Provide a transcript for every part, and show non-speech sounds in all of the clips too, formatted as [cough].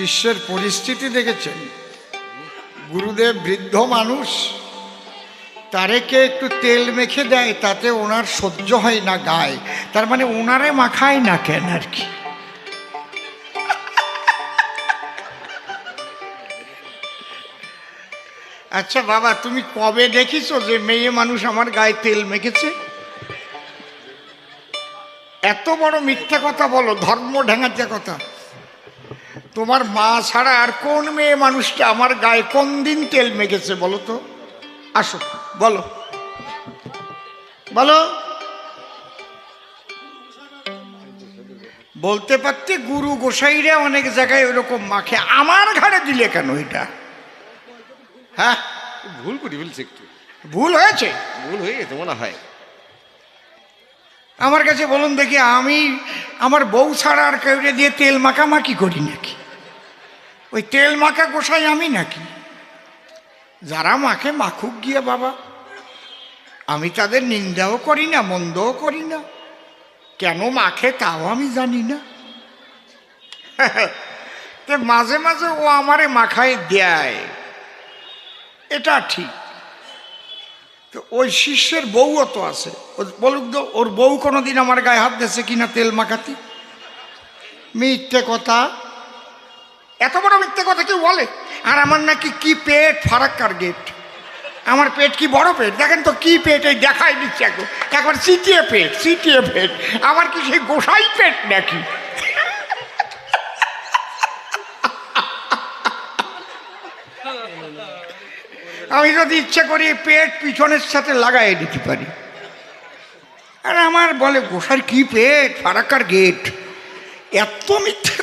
শিষ্যের পরিস্থিতি দেখেছেন? গুরুদেব বৃদ্ধ মানুষ তারেকে একটু তেল মেখে দেয়, তাতে ওনার সহ্য হয় না গায়ে। তার মানে ওনারে মাখায় না কেন আর কি? আচ্ছা বাবা, তুমি কবে দেখিছো যে মেয়ে মানুষ আমার গায়ে তেল মেখেছে? এত বড় মিথ্যা কথা বলো, ধর্ম ঢেঙাচা কথা। তোমার মা ছাড়া আর কোন মেয়ে মানুষটা আমার গায়ে কোন দিন তেল মেখেছে বলো তো? আসো বলো। বলো। বলতে পারতে গুরু গোসাইরা অনেক জায়গায় ওরকম মাখে। আমার ঘাড়ে দিলে কেন এটা? হ্যাঁ? ভুল করি বলছে একটু ভুল হয়েছে? ভুল হয়ে গেছে মনে হয়। আমার কাছে বলুন দেখি আমি আমার বউ ছাড়া আর কেউরে দিয়ে তেল মাখামাখি করি নাকি? ওই তেল মাখা গোসাই আমি নাকি? যারা মাখে, মাখুক গিয়ে বাবা। আমি তাদের নিন্দাও করি না, মন্দও করি না। কেন মাখে তাও আমি জানি না। [laughs] তে মাঝে মাঝে ও আমারে মাখায় দেয়। এটা ঠিক। তো ওই শিষ্যের বউও তো আছে। বলুক তো, ওর বউ কোনোদিন আমার গায়ে হাত দিয়েছে কিনা তেল মাখাতি? মিথ্যে কথা। এত বড় মিথ্যে কথা কেউ বলে? আর আমার নাকি কি পেট? ফারাক্কার গেট। আমার পেট কি বড় পেট? দেখেন তো কি পেট, এই দেখাই দিচ্ছে একবার একবার সিটিয়ে পেট সিটিয়ে পেট। আমার কি সেই গোসাই পেট নাকি? আমি যদি ইচ্ছে করি পেট পিছনের সাথে লাগাই দিতে পারি। আর আমার বলে গোসার কি পেট? ফারাক্কার গেট। এত মিথ্যে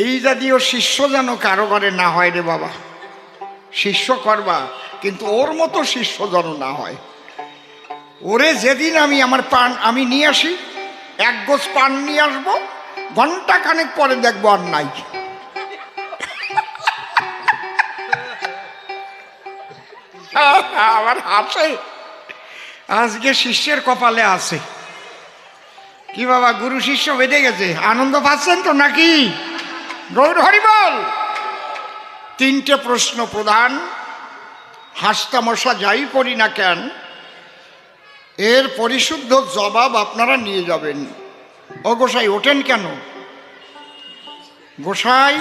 এই জাতীয় শিষ্য যেন কারও ঘরে না হয় রে বাবা। শিষ্য করবা, কিন্তু ওর মতো শিষ্য যেন না হয়। ওরে যেদিন আমি আমার পান আমি নিয়ে আসি, এক গোছ পান নিয়ে আসব, ঘণ্টা খানেক পরে দেখব আর নাই। [laughs] আবার হাসে আজকে শিষ্যের কপালে আছে। কি বাবা, গুরু শিষ্য বেঁধে গেছে, আনন্দ পাচ্ছেন তো নাকি? গৌর হরিবল তিনটে প্রশ্ন প্রধান। হাসতামশা যাই করি না কেন, এর পরিশুদ্ধ জবাব আপনারা নিয়ে যাবেন। ও গোসাই, ওঠেন কেন? গোসাই,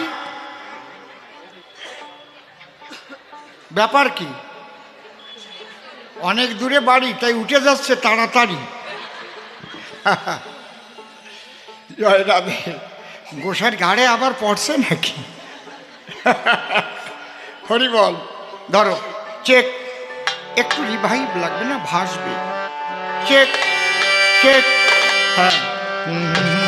ব্যাপার কি? অনেক দূরে বাড়ি, তাই উঠে যাচ্ছে তাড়াতাড়ি। জয় রাধে গোসার ঘাড়ে আবার পড়ছে নাকি? হরি বল, ধরো চেক একটু রিভাইভ লাগবে না, ভাসবে। চেক চেক হ্যাঁ।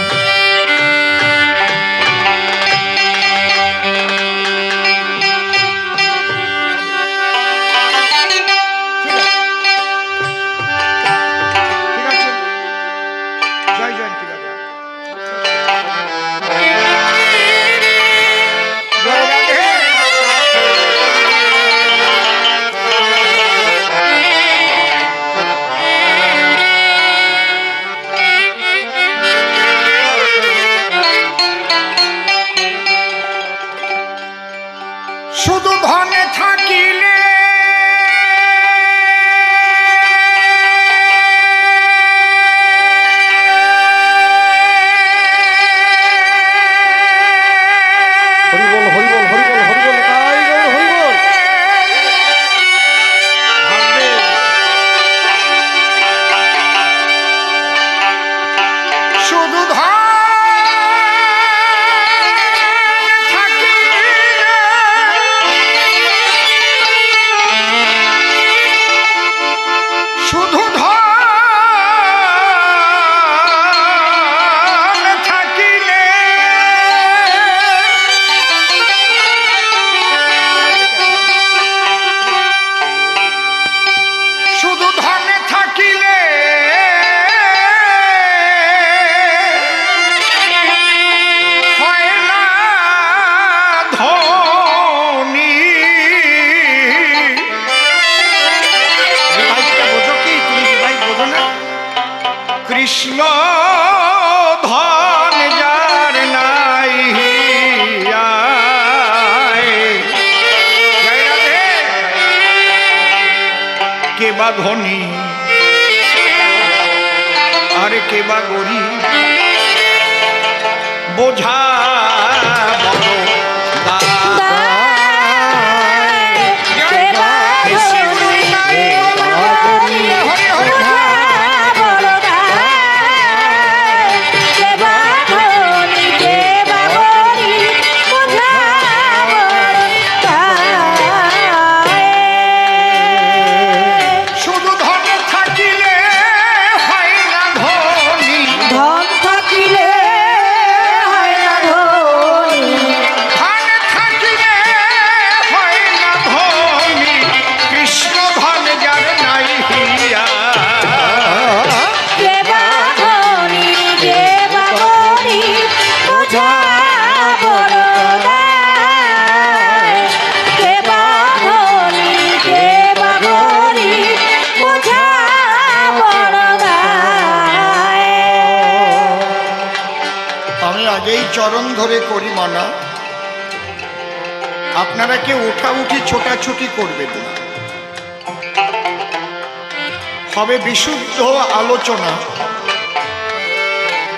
বা ধনী? আর কে বা গরিব? বোঝা বড় আগেই চরণ ধরে করি মানা। আপনারা কেউ উঠাউঠি ছোটাছুটি করবেন না। হবে বিশুদ্ধ আলোচনা।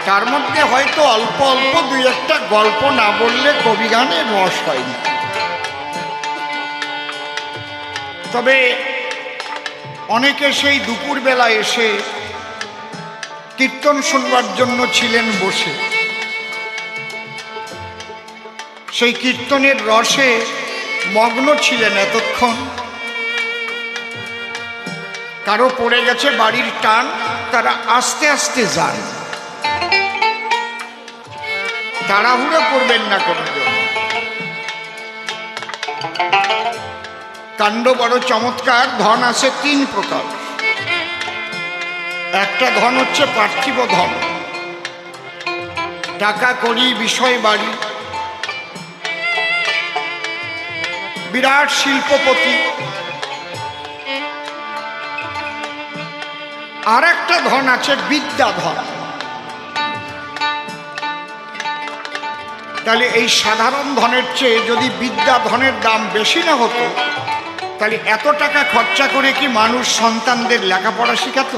তার মধ্যে হয়তো অল্প অল্প দুই একটা গল্প না বললে কবি গানের রস হয় না তবে অনেকে সেই দুপুরবেলা এসে কীর্তন শুনবার জন্য ছিলেন বসে। সেই কীর্তনের রসে মগ্ন ছিলেন এতক্ষণ। কারও পড়ে গেছে বাড়ির টান, তারা আস্তে আস্তে যান। তাড়াহুড়ো করবেন না কোনো কাণ্ড বড় চমৎকার, ধন আছে তিন প্রকার। একটা ধন হচ্ছে পার্থিব ধন। টাকা করি, বিষয় বাড়ি। বিরাট শিল্পপতি। আর একটা ধন আছে বিদ্যা ধন তাহলে এই সাধারণ ধনের চেয়ে যদি বিদ্যা ধনের দাম বেশি না হতো, তাহলে এত টাকা খরচা করে কি মানুষ সন্তানদের লেখাপড়া শেখাত?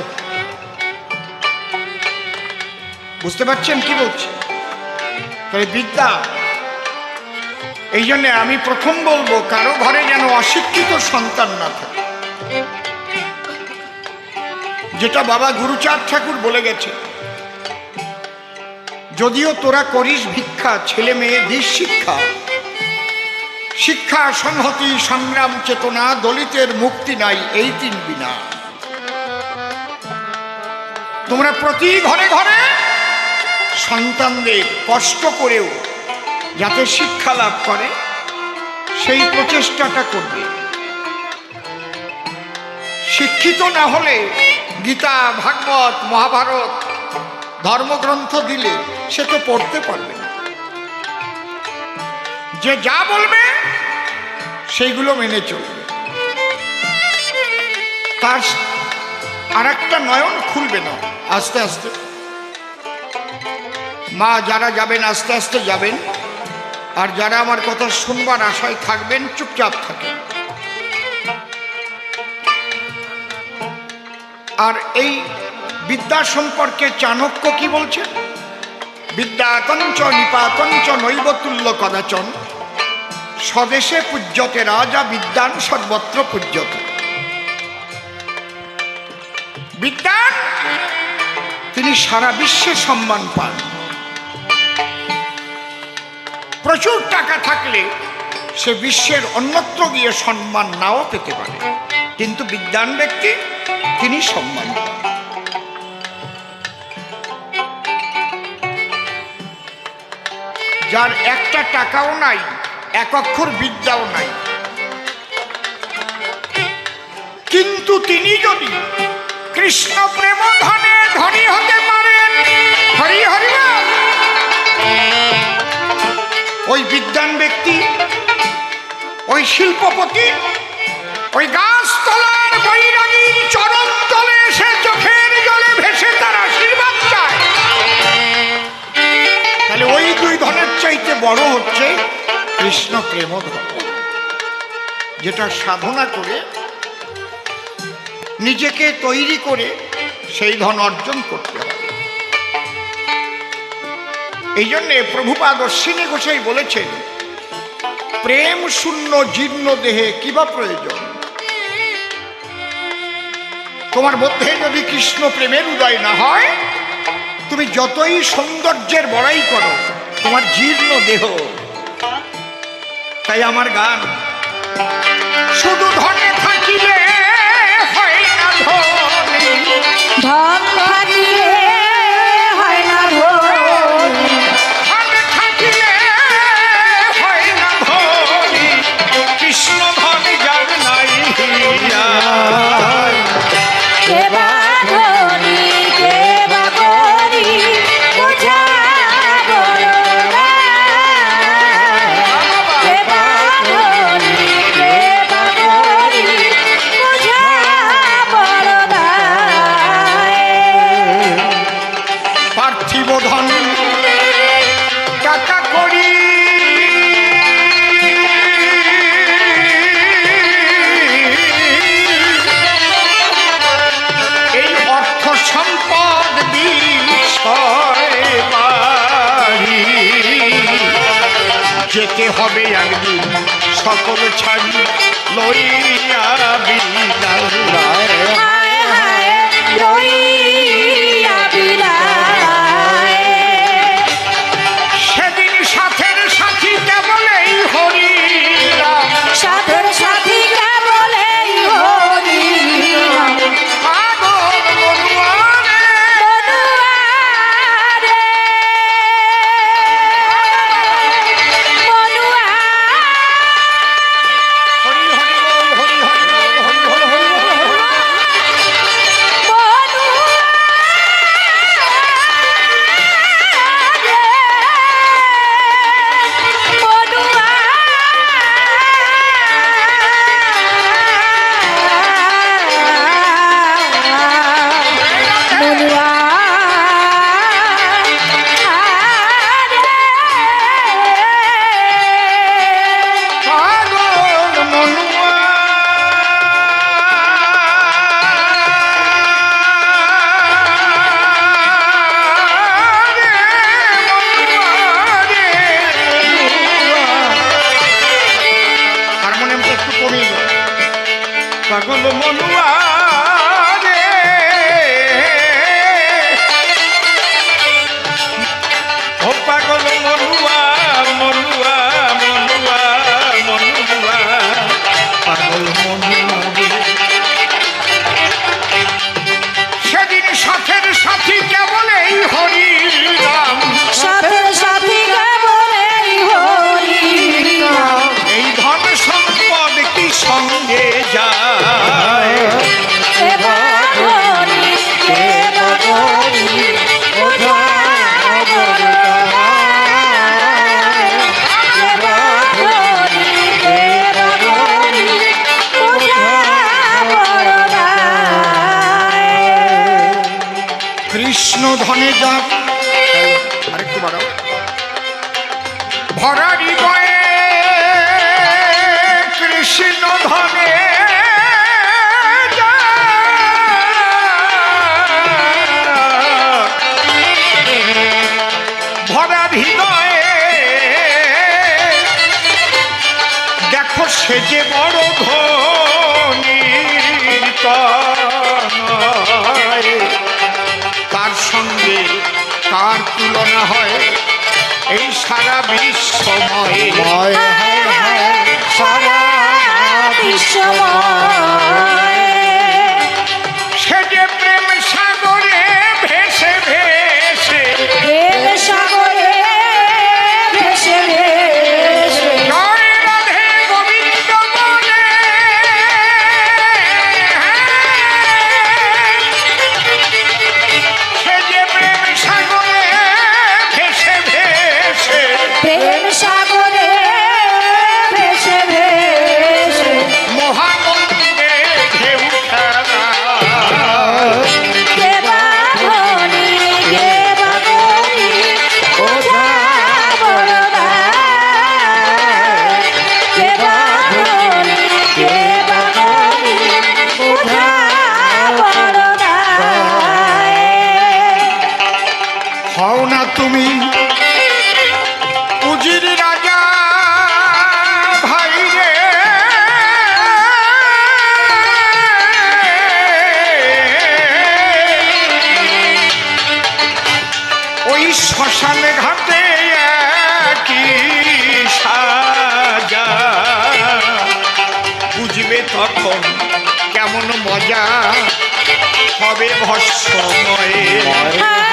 বুঝতে পারছেন কি বলছি? তাহলে বিদ্যা এই জন্যে আমি প্রথম বলব, কারও ঘরে যেন অশিক্ষিত সন্তান না থাকে। যেটা বাবা গুরুচাঁদ ঠাকুর বলে গেছে, যদিও তোরা করিস ভিক্ষা, ছেলে মেয়ে দিস শিক্ষা। শিক্ষা সংহতি, সংগ্রাম চেতনা, দলিতের মুক্তি নাই, এই তিন বিনা। তোমরা প্রতি ঘরে ঘরে সন্তানদের কষ্ট করেও যাতে শিক্ষা লাভ করে, সেই প্রচেষ্টাটা করবে। শিক্ষিত না হলে গীতা, ভাগবত, মহাভারত, ধর্মগ্রন্থ দিলে সে তো পড়তে পারবে না। যে যা বলবে, সেইগুলো মেনে চলবে। তার আর একটা নয়ন খুলবে না, আস্তে আস্তে। মা যারা যাবেন, আস্তে আস্তে যাবেন। আর যারা আমার কথা শুনবার আশায় থাকবেন, চুপচাপ থাকেন। আর এই বিদ্যা সম্পর্কে চাণক্য কি বলছেন? বিদ্যাতঞ্চ নিপাতঞ্চ নৈবতুল্য কদাচন। স্বদেশে পূজ্যতে রাজা বিদ্যান সর্বত্র পূজ্যতে। বিদ্যান, তিনি সারা বিশ্বে সম্মান পান। প্রচুর টাকা থাকলে সে বিশ্বের অন্যত্র গিয়ে সম্মান নাও পেতে পারে। কিন্তু বিদ্যান ব্যক্তি তিনি সম্মান যার একটা টাকাও নাই, এক অক্ষর বিদ্যাও নাই। কিন্তু তিনি যদি কৃষ্ণ প্রেম শিল্পপতি, ওই গাছতলার বৈরাগীর চরণ তলে এসে চোখের জলে ভেসে তার আশীর্বাদ চায়। তাহলে ওই দুই ধনের চাইতে বড় হচ্ছে কৃষ্ণ প্রেম যেটা সাধনা করে নিজেকে তৈরি করে সেই ধন অর্জন করতে হবে। এই জন্যে প্রভুপাদ অশ্বিনী ঘোষাই বলেছেন প্রেম শূন্য, জীর্ণ দেহে কিবা প্রয়োজন? তোমার মধ্যে যদি কৃষ্ণ প্রেমের উদয় না হয়, তুমি যতই সৌন্দর্যের বড়াই করো, তোমার জীর্ণ দেহ। তাই আমার গান, শুধু ধনে থাকিলে হয় না ধন থাকিলে ধন টাকা করি এই অর্থ সম্পদ যেতে হবে একদিন সকল ছাড়ি লইয়া পাগল মন সারা বিশ্বময় হবে ভস্ময়ে হায়